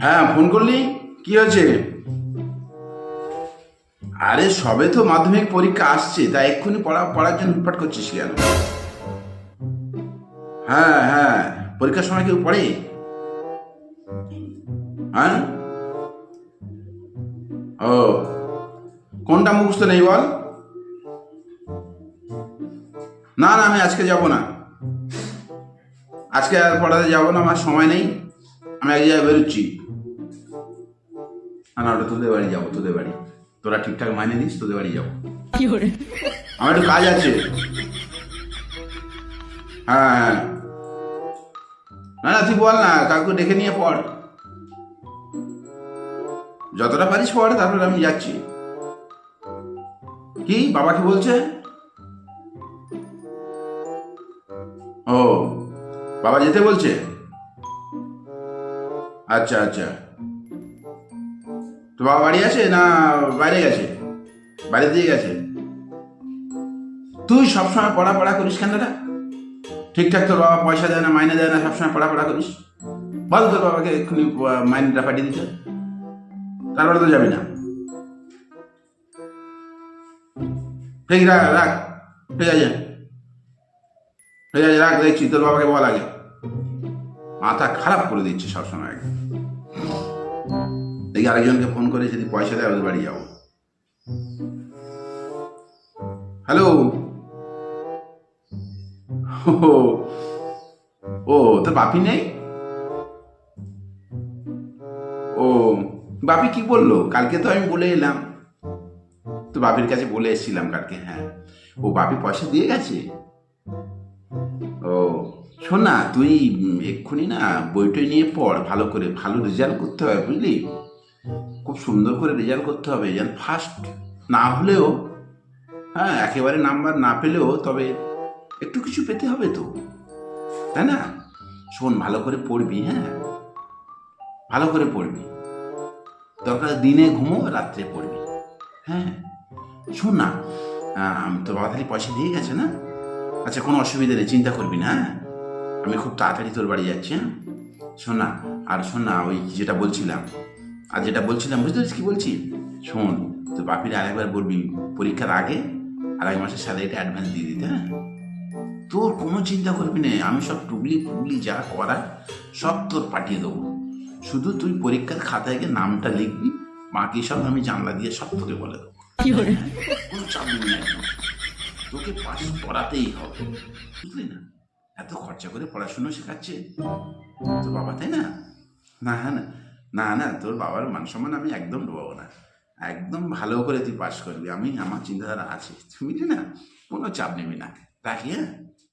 হ্যাঁ ফোন করলি? কি হয়েছে? আরে, সবে তো মাধ্যমিক পরীক্ষা আসছে তাই এক্ষুনি পড়া, পড়ার জন্য হুটপাট করছিস কেন? হ্যাঁ হ্যাঁ পরীক্ষার সময় কেউ পড়ে? হ্যাঁ? ও, কোনটা মুখস্থ নেই বল? না না, আমি আজকে যাব না। আজকে আর পড়াতে যাব না, আমার সময় নেই। আমি এক জায়গায় বেরোচ্ছি। না ওটা তোদের বাড়ি যাব তোদের বাড়ি। তোরা ঠিকঠাক মাইনে দিস তোদের বাড়ি যাব। আমার একটু কাজ আছে। হ্যাঁ হ্যাঁ। না না তুই বল না কাকু ডেকে নিয়ে পড়। যতটা পারিস পড় তারপরে আমি যাচ্ছি। কি? বাবা কি বলছে? ও বাবা যেতে বলছে? আচ্ছা আচ্ছা। বাবা বাড়ি আছে না বাইরে গেছে? বাইরে দিয়ে গেছে? তুই সবসময় পড়া পড়া করিস কেন ঠিকঠাক তোর বাবা পয়সা দেয় না, মাইনে দেয় না, সবসময় পড়া পড়া করিস? বল তোর বাবাকে এক্ষুনি মাইনেটা পাঠিয়ে দিতে। তারপরে তো যাবি না। ঠিক রাখ রাখ। ঠিক আছে। ঠিক আছে, রাখ, দেখছি। তোর বাবাকে বল আগে। মাথা খারাপ করে দিচ্ছে সবসময় আগে। দেখি আরেকজনকে ফোন করে যদি পয়সা দেয় ওদের বাড়ি যাব। হ্যালো ও তোর বাপি নেই? ও, বাপি কি বলল? কালকে তো আমি বলে এলাম। তো বাপির কাছে বলে এসেছিলাম কালকে হ্যাঁ। ও, বাপি পয়সা দিয়ে গেছে? ও, শোন না, তুই এক্ষুনি না বইটই নিয়ে পড়, ভালো করে, ভালো রেজাল্ট করতে হবে, বুঝলি? খুব সুন্দর করে রেজাল্ট করতে হবে, যেন ফার্স্ট না হলেও হ্যাঁ একেবারে নাম্বার না পেলেও, তবে একটু কিছু পেতে হবে তো, তাই না? শোন, ভালো করে পড়বি হ্যাঁ? ভালো করে পড়বি। দরকার দিনে ঘুমো, রাত্রে পড়বি হ্যাঁ? শোন না তো বাবা তাহলে পয়সা দিয়ে গেছে না? আচ্ছা কোনো অসুবিধা নেই, চিন্তা করবি না হ্যাঁ? আমি খুব তাড়াতাড়ি তোর বাড়ি যাচ্ছি হ্যাঁ? শোন না, আর শোন না, ওই যেটা বলছিলাম আর যেটা বলছিলাম বুঝতে পারছিস কি বলছি? শোন তো বাপিরা আরেকবার বলবি পরীক্ষার আগে আর এক মাসের স্যালারিটা অ্যাডভান্স দিয়ে দিতে হ্যাঁ? তোর কোনো চিন্তা করবি না আমি সব টুগলি ফুগলি যা করার সব তোর পাঠিয়ে দেবো। শুধু তুই পরীক্ষার খাতায় গিয়ে নামটা লিখবি বাকি সব আমি জানলা দিয়ে সব তোকে বলে দেবো। কোনো চাপ নিবি না। একদম। তোকে পাশ করাতেই হবে বুঝলি না? এত খরচা করে পড়াশুনো শেখাচ্ছে তোর বাবা তাই না? না হ্যাঁ না। না না, তোর বাবার মান সম্মান আমি একদম ডোবাবো না। একদম ভালো করে তুই পাশ করবি। আমি, আমার চিন্তাধারা আছে। তুমি না? কোনো চাপ নেবি না। রাখি হ্যাঁ?